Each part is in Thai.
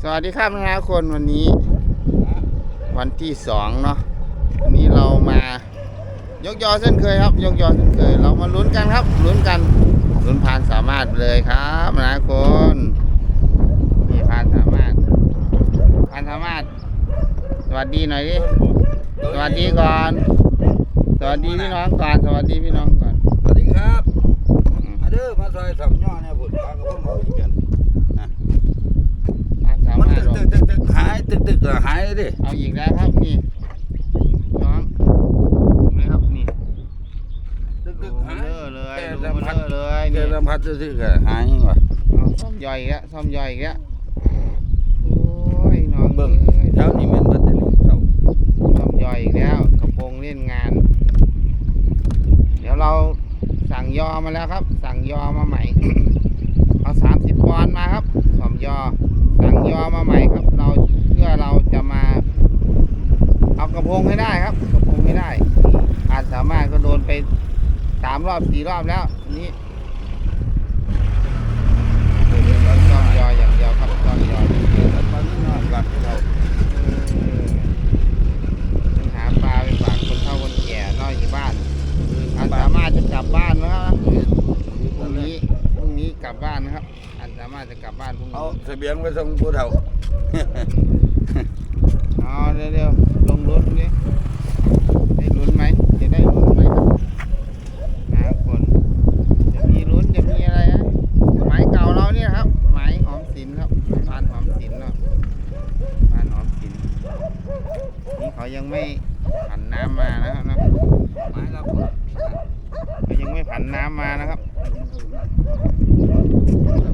สวัสดีครับนะคนวันนี้วันที่สองเนาะวันนี้เรามายกยอเส้นเคยครับ ยกยอเส้นเคย เรามาลุ้นกันครับลุ้นกันลุ้นพานสามารถเลยครับนะคนนี่พานสามารถพานสามารถ สวัสดีหน่อยดิสวัสดีก่อน สวัสดีพี่น้องก่อนสวัสดีพี่น้องก่อนสวัสดีครับมาเด้อมาซอยสามย่อเนี่ยผุดปลากระพงเอาอีกกัน พานสา มัน มารถ ตึกตึกตึก ตึกหายตึกตึกก็หายดิเอาอีกแล้วครับนี่น้องเห็นไหมครับนี่ตึกดูตึกเบหายลอเลยแค่ดูสัมเบผัลสอเลยเจนี่อสัมผัสซื่อๆก็หายว่ะเอาซ่อมย่อยอีกแล้วซ่อมย่อยอีกแล้วโอ้ยน้องเบิ่งอ้ยเช้านี้แม่นบัดเดี๋ยวนี้เช้าซ่อมย่อยอีกแล้วกระโปรงเล่นงาน เดี๋ยวเราสั่งยอมาแล้วครับ สั่งยอมาใหม่เอาสามสิบปอนด์มาครับซ่อมยอ สั่งยอมาใหม่ครับ เราเพื่อเราจะมา เอากระโปรงให้ได้ครับ กระโปรงให้ได้อาจสามารถก็โดนไปสามรอบสี่รอบแล้วอันนี้ซ่อมยออย่างเดียวครับซ่อมยออย่างเดียวแต่ตอนนี้นอนหลับที่เราต้องหาปลาไปฝากคนเฒ่าคนแก่นอกอยู่บ้านอาจสามารถจะกลับบ้านนะครับพรุ่งนี้พรุ่งนี้กลับบ้านนะครับอาจสามารถจะกลับบ้านพรุ่งเอานี้เสบียงไปส่งผู้เฒ่าเอาเร็วๆลงรถนี่ได้ลุ้นไหมจะได้ลุ้นไหมหาคนจะมีลุ้นจะมีอะไรนะหมายเก่าเราเนี่ยครับหมายหอมสินครับพานหอมสินเนาะพานหอมสินนี่เขายังไม่ผันน้ำมานะครับนะ หมายรับ เขายังไม่ผันน้ำมานะครับ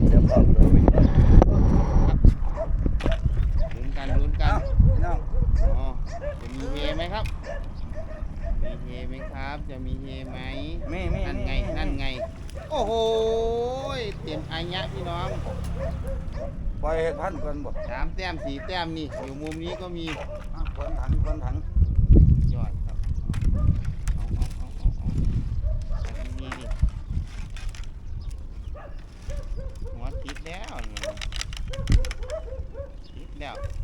เดี๋ยวบอกเลย ลุ้นกันลุ้นกั เอ้าน พี่น้อง อ๋อจะมีเฮไหม ครับ มีเฮไหมครับ จะมีเฮไหมแม่แม่นั่นไงนั่นไง โอ้โหยเต็มอายะพี่น้องปล่อยให้พันก่อนบ่สามแต้มสี่แต้มนี่ อยู่มุมนี้ก็มีอะคนถังคนถังยอดครับเอาเอาเอาเอาเอาเอาอันนี้ดิหัวติดแล้วนี่ติดแล้วฆ่าแล้วหัวฆ่าแล้ว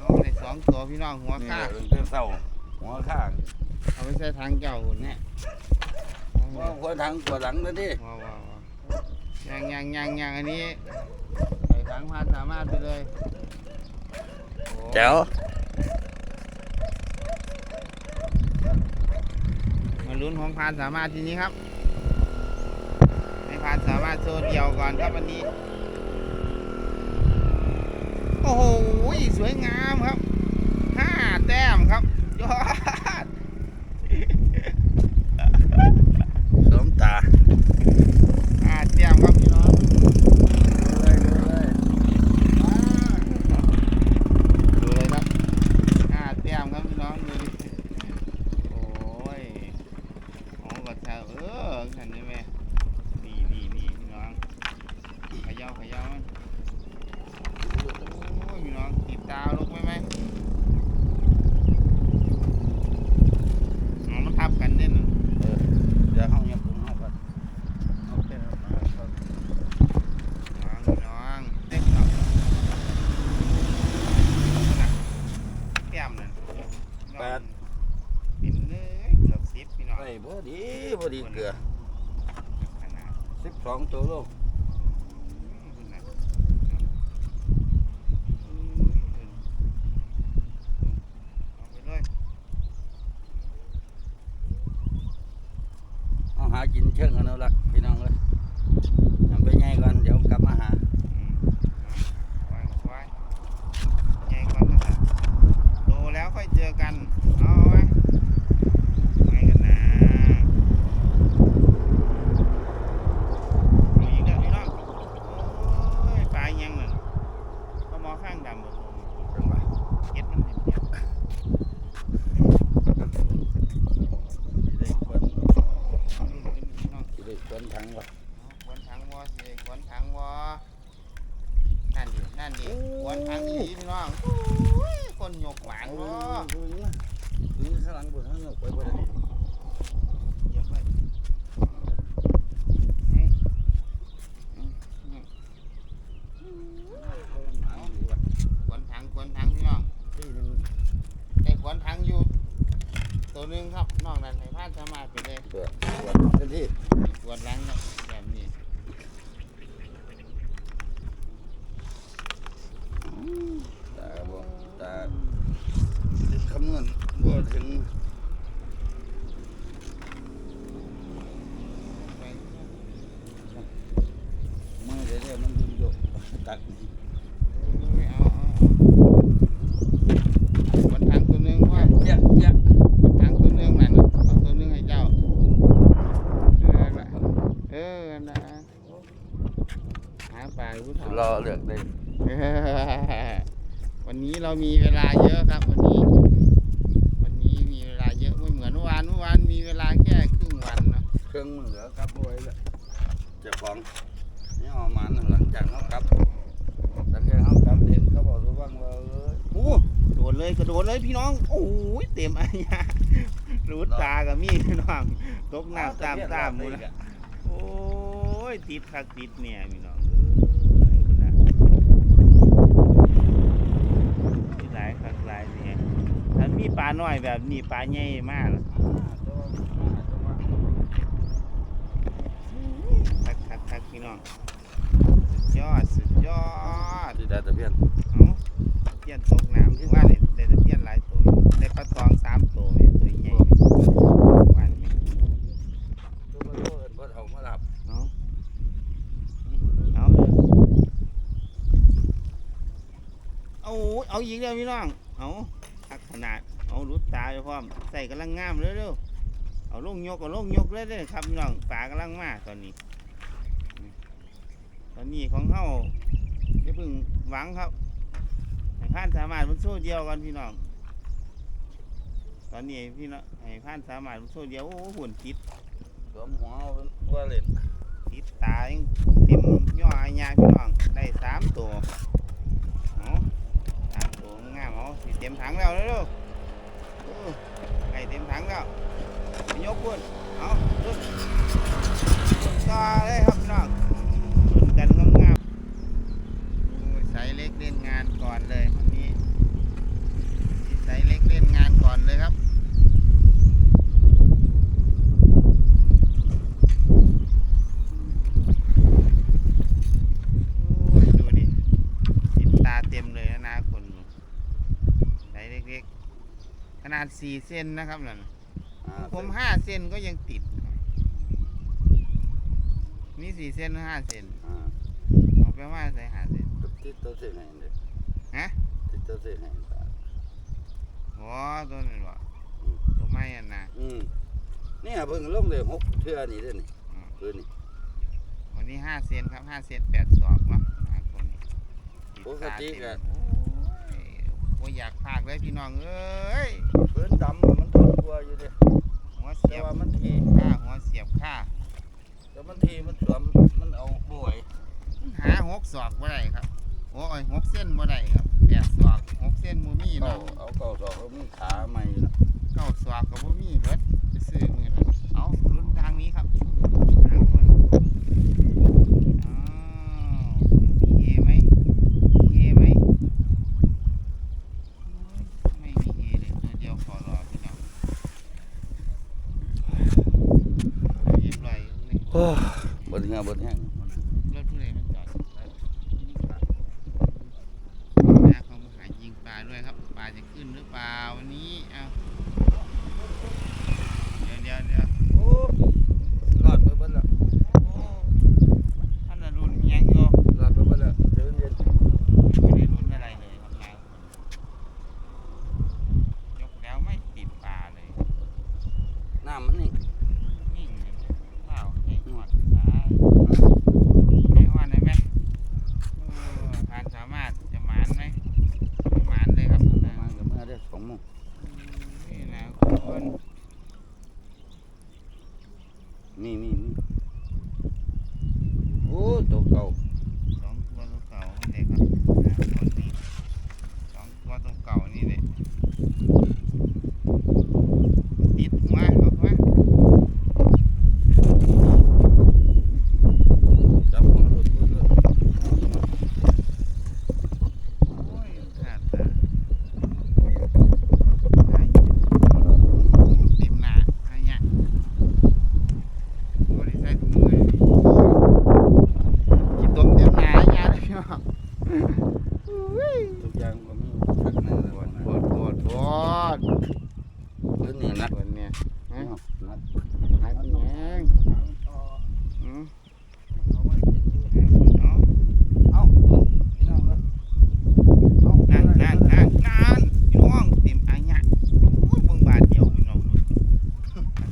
เอาได้สองตัวพี่น้องหัวนี่ฆ่าแหละเป็นเศร้าหัวข้างเอาไปใส่ทางเจ้าหุ่นเนี่ยว่าหัวถังหัวหลังนั่นดิว้าวว้าวว้าวยังยังยังยังอันนี้ใส่ถังพานสามารถไปเลยโอ้แจ๋วมาลุ้นของพานสามารถทีนี้ครับให้พานสามารถโชว์เดียวก่อนครับวันนี้ โอ้โห สวยงามครับห้าแต้มครับยอด สมตา ห้าแต้มครับพี่น้อง เลยเลย ดูเลยครับห้าแต้มครับพี่น้องดูดิโอ้ยโอ้ก็เท่าเออขันนี้แม่นี่นี่นี่พี่น้องเขย่าเขย่ามันโอ้ยพี่น้องติดตาลุกไหมไหมอ๋อมันทับกันเด่น เออเดี๋ยวห้องยังปรุงห้องก่อนเอาเป็นเอามาก่อน น้องพี่น้องเต็มครับนะแต้มเลย แปด เป็นเลยเกือบสิบพี่น้อง ไอ้พอดีพอดีเกลือ ขนาด สิบสองตัวโล คุณนะเอาไปเลย เอาหากิน เชิงกันเอาละพี่น้องเลยทำไปง่ายก่อนเดี๋ยวกลับมาหา อืมวางไว้ใหญ่กว่านั้นนะโตแล้วค่อยเจอกัน เอาไว้ไงกันนะเอาอีกแล้วพี่น้องโอ้ยปลาอีหยังนั่นปลาหมอข้างดำหมด จังหวะ เก็ดมันเจ็บ สิได้ควน ๆเอาดูดูพี่น้อง สิได้ควนถังวะ ขวนถังวอสิขวนถังวอนั่นดิ นั่นดิขวนถังอีหลีพี่น้องโอ้ยคนหยกหวานวะ ดูนี่ดูนี่ข้างหลังบนข้างนอกไปบนนี้ เยี่ยมเลยเฮ้ยอืมอืม ตัวหนึงครับนอกนั้นให้พานสามารถไปเลยเปิดเปิดกันที่ปวดหลังครับแบบนี้ ตาบ่ตาคำนวณบ่ถึง ไป มือเดี๋ยวๆมันดึงอยู่ตักนี่ โอ้ยเอาเอาเอาบนทางตัวหนึงว่า เจ๊ะเจ๊ะ บนทางตัวหนึงนั่นน่ะเอาตัวหนึงให้เจ้าเออน่ะเออนะหาปลาผู้เฒ่า รอเลือกได้ วันนี้เรา มีเวลาเยอะครับวันนี้ วันนี้มีเวลาเยอะไม่เหมือนเมื่อวานเมื่อวานมีเวลาแค่ครึ่งวันเนาะเครื่องมือแล้วกลับบ่ไว้แล้วเจ้าของนี่เอามาหลังจากเขากลับหลังจากเขากลับเห็นเขาบอกระวังว่าเอ้ยโอ้โดดเลยกระโดดเลยพี่น้อง โอ้ยเต็มอันยารูดตากับมีพี่น้องตกน้ำตามตามมูนะโอ้ยติดคักติดเนี่ยพี่น้องเอ้ยคุณนะมีหลายคักหลายเนี่ยถ้า มีปลาน้อยแบบนี้ปลาใหญ่มากคักคักคักพี่น้องสุดยอดสุดยอดที่ได้ตะเพียนเอาเพี้ยนตกน้ำที่ว่าได้ได้แต่เพี้ยนหลายตัวอยู่ได้ปลาตองสามตัวเนี่ยตัวใหญ่วันนี้ตัวมาโลเอิ้นบ่เอามาหลับเอาเอาเอาเอาอีกแล้วพี่น้องเอาคักขนาดเอารุด ตาไปพร้อมใส่กำลังงามเร็วๆเอาลงยกเอาลงยกเลยเด้อครับพี่น้องปลากำลังมาตอนนี้ ตอนนี้ของเฮาจะพึ่งหวังครับให้ผ่านสามารถมันโซ่เดียวกันพี่น้อง ตอนนี้พี่น้องให้ผ่านสามารถมันโซ่เดียวโอ้โหหุ่นติดสวมหัวเอาว่าเล่นติดตายังเต็มย่ออายาพี่น้องได้สามตัวเอาสามตัวงามเอาสิเต็มถังแล้วเร็วๆ เออให้เต็มถังแล้วไปยกพุ่นเอาลุกลุกต่อเลยครับพี่น้องลุ้นกันงามๆโอ้ยสายเล็กเล่นงานก่อนเลยวันนี้สายเล็กเล่นงานก่อนเลยครับโอ้ยดูดิติดตาเต็มเลยนะนะคนสายเล็กๆขนาด สี่เส้นนะครับนั่นอ่าผมห้าเส้นก็ยังติด นี่สี่เส้นหรือห้าเส้นอ่าเอาไปว่าใส่ห้าเส้นติดตัวเส้นให้เด้ฮะติดตัวเส้นให้ตาอ๋อตัวนั้นวะตัวไม้อันนะอืมเนี่ยเพิ่งลงได้หกเทื่อนี่เด้อนี่อืมคืนนี่วันนี้ห้าเซนครับห้าเซนแปดศอกเนาะนะคนนี้ปกติก็โอ้ยโอ้ยอยากพากเลยพี่น้องเอ้ยเพิ่นดำมันทนกลัวอยู่เด้หัวเสีแต่ยบว่ามันทีข้าหัวเสียบข้าแต่มันทีมันสวมมันเอาบ่อยหาหกศอกบ่ได้ครับโอ้ยหกเส้นบ่ได้ครับแปดศอกหกเส้นบ่มีเอาเนาะเอาเก่าสองเอามีขาใหม่เนาะเก้าศอกก็บ่มีเบิดไปซื้อมือละเอาลุ้นทางนี้ครับทางคนอ้าวมีเอไหมมีเอไหม ไม่มีเอเลยตัวเดียวขอรอพี่น้องเรียบร้อยนี่ โอ้บนเงาบนแห้ง รถผู้ใดมันจอดนะเขามาหายิงปลาด้วยครับ ปลาจะขึ้นหรือเปล่าวันนี้ เอาเดี๋ยวเดี๋ยวเดี๋ยว โอ้รอดไปเบิดแล้ว โอ้ท่านน่ะรุ่นอิหยังอยู่ รอดไปเบิดแล้วเดินเย็น ไม่ได้รุ่นอะไรเลยครับนายยกแล้วไม่ติดปลาเลย น้ำมันนี่ นิ่งเลยเปล่าไอ้หอดสายไอ้หอดได้ไหมเออทานสามารถจะหมานไหมไม่หมานเลยครับ มากับเมื่อได้สองโมง นี่นะคน พื้นนี่นัก ตัวเนี่ยฮะ นัก นักแยงอืม เอาไว้กินอยู่ เอา เอ้าพี่น้องเลยเอ้า นั่นนั่นนั่นนั่นพี่น้องเต็มอันเนี้ยโอ้ยเบิ่งบาทเดียวพี่น้อง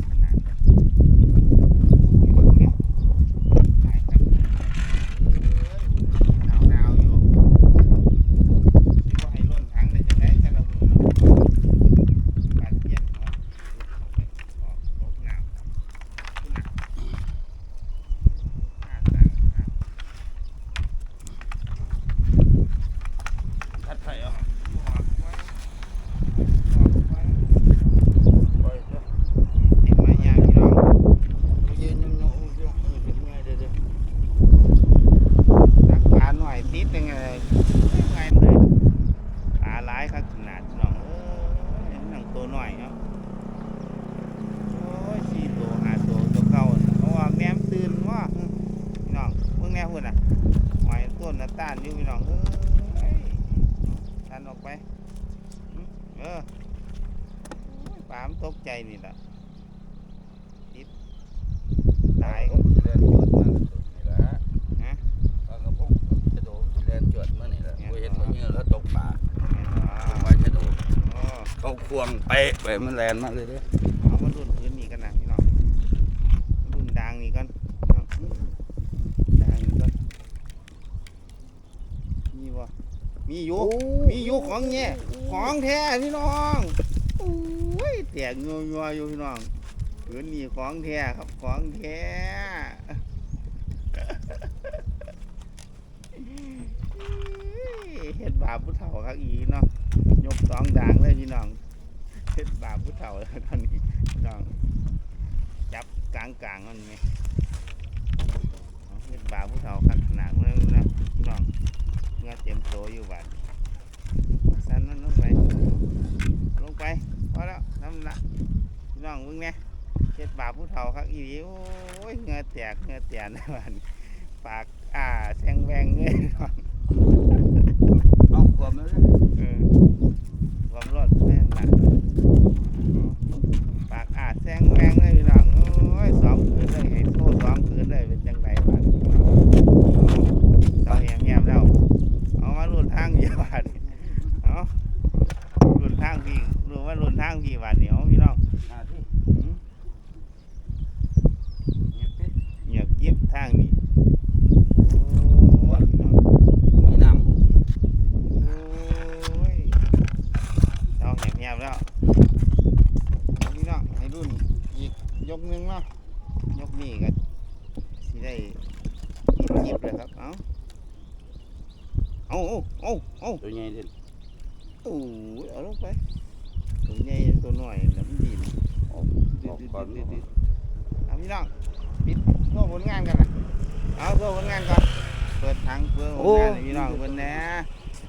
ขนาดนั้นโอ้ยเบิ่งเนี่ยหลายคันหนาวหนาวๆอยู่สิว่าให้ล้นถังได้จังได๋แต่ละมื้อเนาะบาดเจ็บเนาะออกตกน้ำขึ้นน่ะอ่าต่างอ่า ทัดไฟออกออกไว้ออกไว้ ปล่อยเถอะ ติดไม้ยางพี่น้อง ยืนยงๆเออถึงไงเด้อเด้อ ตักปลาหน่อยติดยังไงยังไงเลยปลาหลายครับขนาดพี่น้องเอ้ยหนังตัวหน่อยเนาะโอ้ยสี่ตัวห้าตัวตัวเก่าเพราะว่าแม่มตื่นว่าพี่น้องเพิ่งแน่พุ่นอะหอยต้นน้ำตาลอยู่พี่น้องเอ้ยตันออกไปอื้อเออ โอ้ยปลามันตกใจนี่แหละติดตายผมสิแล่นจวดมานี่แหละฮะปลากระพงชะโดมสิแล่นจวดมานี่แหละบ่เห็นบ่เยอะแล้วตกปลาแม่นบ่ไปชะโดมโอ้เขาควงเป๊ะไปมันแล่นมาเลยเด้อเอามารุ่นพื้นนี่กันนะพี่น้องรุ่นดังนี่กันดังนี่กันมีบ่มีอยู่มีอยู่ของแง่ของแท้พี่น้องโอ้ย แตกงัวงัวๆอยู่พี่น้องพื้นนี่ของแท้ครับของแท้เฮ็ดบาปผู้เฒ่าครับอีเนาะยกสองด่างเลยพี่น้องเฮ็ดบาปผู้เฒ่าแล้วตอนนี้น้องจับกลางกลางๆมันไหมเฮ็ดบาปผู้เฒ่าขนาดนั้นนะพี่น้องเงื่อเต็มโตอยู่บาดสั้นมันลงไปลงไปพอแล้วทำละพี่ น้องมึงเนี่ยเฮ็ดบาปผู้เฒ่าครับอีหลีโอ้ยเหงื่อแตกเหงื่อแตกนะบาดนี้ปากอ่าแซงแวงเลยพี่น้องเอาควมแล้วเด้อ เออความรอดแม่นหนักปากอาดแซงแมงเลยพี่น้องโอ้ยสองคืนเลยให้โซ่สองคืนเลยเป็นจังไรบ้างต้องแหมแหมแล้วเอามาลุนทางพี่บาทเอาลุนทางพี่รู้ว่าลุนทางพี่บาทเดี๋ยวพี่น้อง หน้าที่ หืม เงียบปิด เหยียบยิบทางนี้โอ้ยพี่น้อง มีน้ำ โอ้ยเอาแหมแหมแล้วเอาพี่น้องให้รุ่นอีกยกหนึงเนาะยกนี่ก็สิได้กินจิบเลยครับ เอาเอาเอาเอาเอา ตัวใหญ่เด้อ โอ้ยเอาลงไปตัวใหญ่ตัวน้อยน้ำดีนออกออกก่อนดืดๆๆเอาพี่น้องปิดโชว์ผลงานกันนะเอาโชว์ผลงานก่อนเปิดทางเปิดผลงานให้พี่น้องเพิ่นแหน่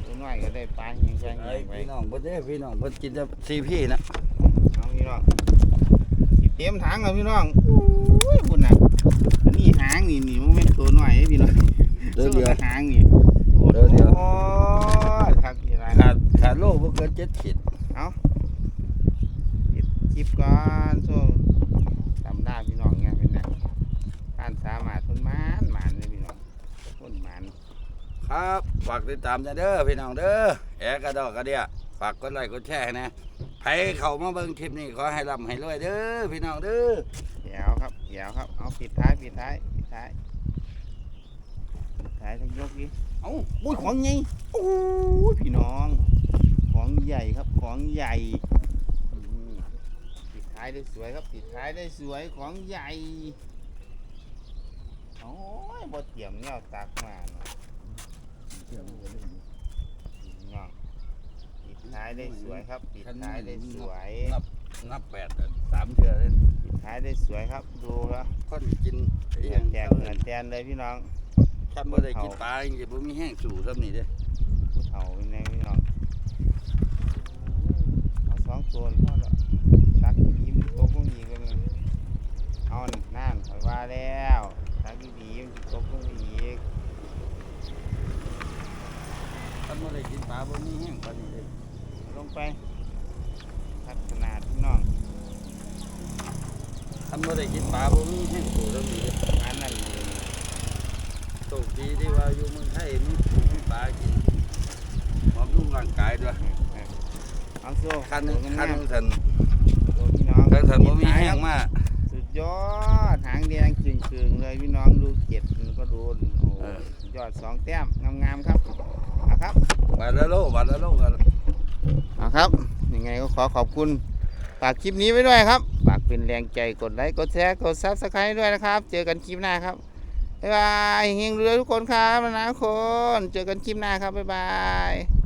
ตัวน้อยก็ได้ปลาเงี้ยงแกงไอ้เงี้ยงไปพี่น้องเพิ่นเด้อพี่น้องเพิ่นกินแต่ซีพี่นะเอาพี่น้องสิเตรียมถังเอาพี่น้องอุ้ยบุญน่ะอันนี้หางนี่นี่มันเป็นตัวน้อยเด้พี่น้องเดี๋ยวเดี๋ยวส่นหางนี่โอ้เดี๋ยวเดี๋ยว เกินเจ็ดขีดปิดคลิปก่อนช่วงจำได้พี่น้องไงเป็นไงการสามารถคนหมานหมานเลยพี่น้องคนหมานครับฝากติดตามนะเด้อพี่น้องเด้อแอกระดอกกระเดียฝากกดไลค์กดแชร์ให้นะใครเข้ามาเบิ่งคลิปนี้ขอให้ร่ำให้รวยเด้อพี่น้องเด้อเดี๋ยวครับเดี๋ยวครับเอาปิดท้ายปิดท้ายปิดท้ายปิดท้ายทั้งยกดิเอ้าโอ้ยของใหญ่โอ้ยพี่น้องของใหญ่ครับ ของใหญ่อืมปิดท้ายได้สวยครับปิดท้ายได้สวยของใหญ่โอ้ยบ่เตรียมแนวตักมาเนาะพี่น้องปิดท้ายได้สวยครับปิดท้ายได้สวยนับนับแปดอะสามเทื่อเลยปิดท้ายได้สวยครับดูครับคนกินไอ้เหหยังแตกเหมือนแตนเลยพี่น้องคันบ่ได้กินปลาจริงๆบ่มีแห้งสู่ซ้ำนี่เด้อผู้เฒ่าเป็นไงพี่น้องเอาสองตัวพอแล้วตักยิ้มโต๊ะพวกนี้กันเลยเอานั่นข่อยว่าแล้วตักดีๆมันสิโต๊ะพวกนี้อีก คันบ่ได้กินปลาบ่มีแห้งปานนี้เด้อ ลงไปท พัฒนาพี่น้อง ทำ บ่ได้กินปลาบ่มีแห้งตัวแล้วมีเด้อันนั้นเลยโชคดีที่ว่าอยู่เมืองไทยมีปูมีปลากินบำรุงร่างกายด้วยเอาโซ่คันหนึงคันหนึงสันโซ่พี่น้องคันสันบ่มีแห้งมากสุดยอดหางแดงจึงเคืองเลยพี่น้องดูเก็ดมันก็โดนโอ้สุดยอดสองแต้มงามๆครับเอาครับบาทละโลบาทละโลกันเอาครับยังไงก็ขอขอบคุณฝากคลิปนี้ไว้ด้วยครับฝาก เป็นแรงใจกดไลค์กดแชร์กดซับสไครต์ด้วยนะครับ เจอกันคลิปหน้าครับบ๊ายบายเฮงเรือทุกคนครับนะคน เจอกันคลิปหน้าครับบ๊ายบาย